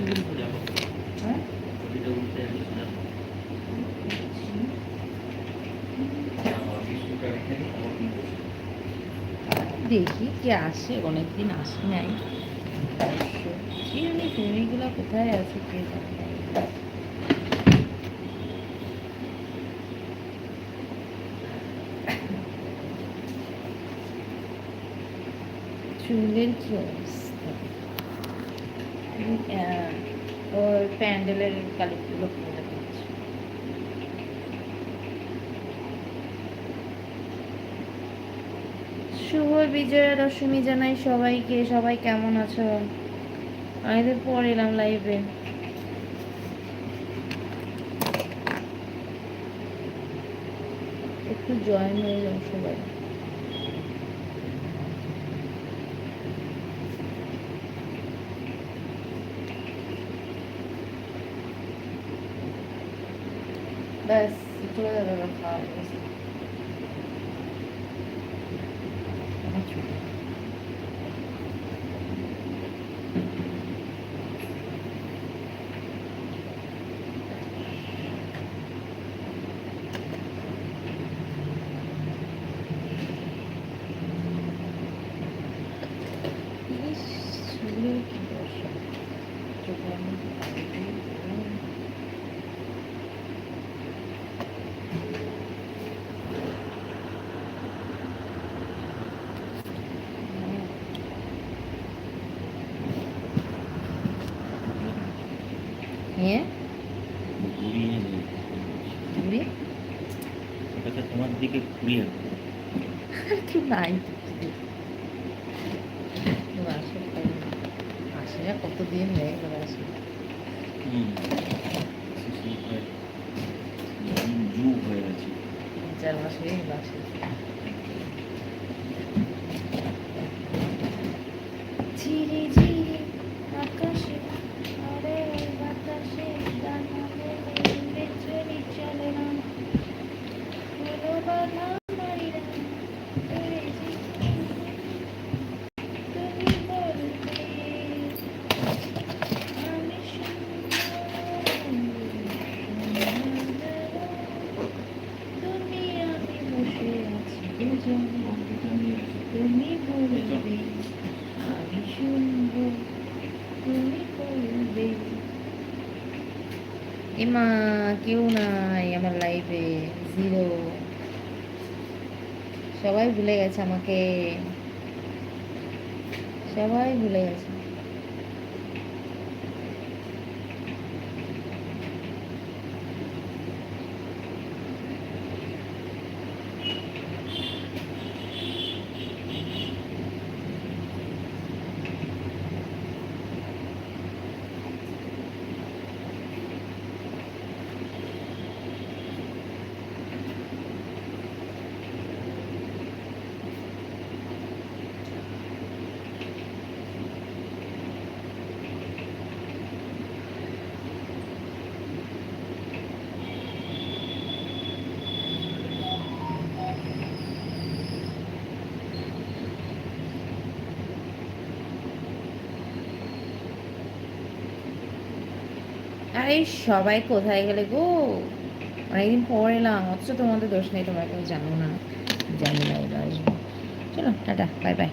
চিংড়ি পূজা করতে হ্যাঁ প্রতিটা উঠতে আমি পূজা দেখি কে আসে অনেকদিন আসি নাই কি আমি তুমিগুলো কোথায় আছে কে জানি চুলের কি অবস্থা ওর প্যান্ডেলের শুভ বিজয়া দশমী জানাই সবাইকে, সবাই কেমন আছো? অনেকদিন পর এলাম লাইভে একটু জয়েন হয়ে যাও সবাই। ব্যাস চলে যাবে এবার খাওয়া হয়ে ঘুরিয়ে নিয়ে। ঘুরে ওটাকে তোমার দিকে ঘুরিয়ে কি নাই? আসে আসে না কতদিন হয়ে আসে। যুগ হয়ে গেছে। চার মাস হয়ে গেল আসে। ঝিরি ঝিরি এমা কেউ নাই আমার লাইফে জিরো সবাই ভুলে গেছে আমাকে সবাই ভুলে গেছে আরে সবাই কোথায় গেলে গো? অনেকদিন পর এলাম, অথচ তোমাদের দোষ নেই, তোমাকে জানো না। জানি না আসব। চলো, টাটা, বাই বাই।